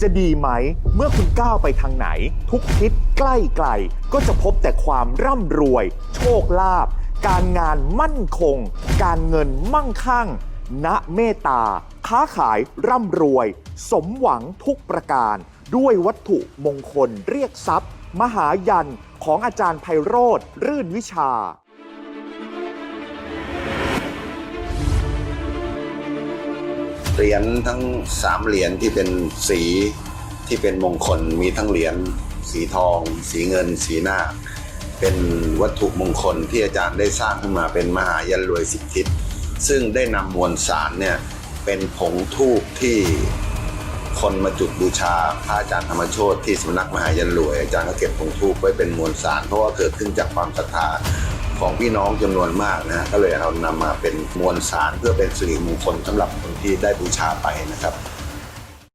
จะดีไหม เมื่อคุณก้าวไปทางไหน ทุกทิศใกล้ไกล ก็จะพบแต่ความร่ำรวย โชคลาภการงานมั่นคง การเงินมั่งคั่ง ณเมตตา ค้าขายร่ำรวย สมหวังทุกประการ ด้วยวัตถุมงคลเรียกทรัพย์ มหายันของอาจารย์ไพโรธรื่นวิชา เหรียญทั้งสามเหรียญที่เป็นสีที่เป็นมงคลมีทั้งเหรียญสีทอง สีเงิน สีหน้าคเป็นวัตถุมงคลที่อาจารย์ได้สร้างขึ้นมาเป็นมหายันรวยสิบทิศซึ่งได้นำมวลสารเนี่ยเป็นผงทูบที่คนมาจุดบูชาพระอาจารย์ธรรมโชติที่สำนักมหายันรวยอาจารย์ก็เก็บผงทูบไว้เป็นมวลสารเพราะว่าเกิดขึ้นจากความศรัทธา ของพี่น้องจำนวนมากนะก็เลยเอานำมาเป็นมวลสารเพื่อเป็นสิริมงคลสำหรับคนที่ได้บูชาไปนะครับ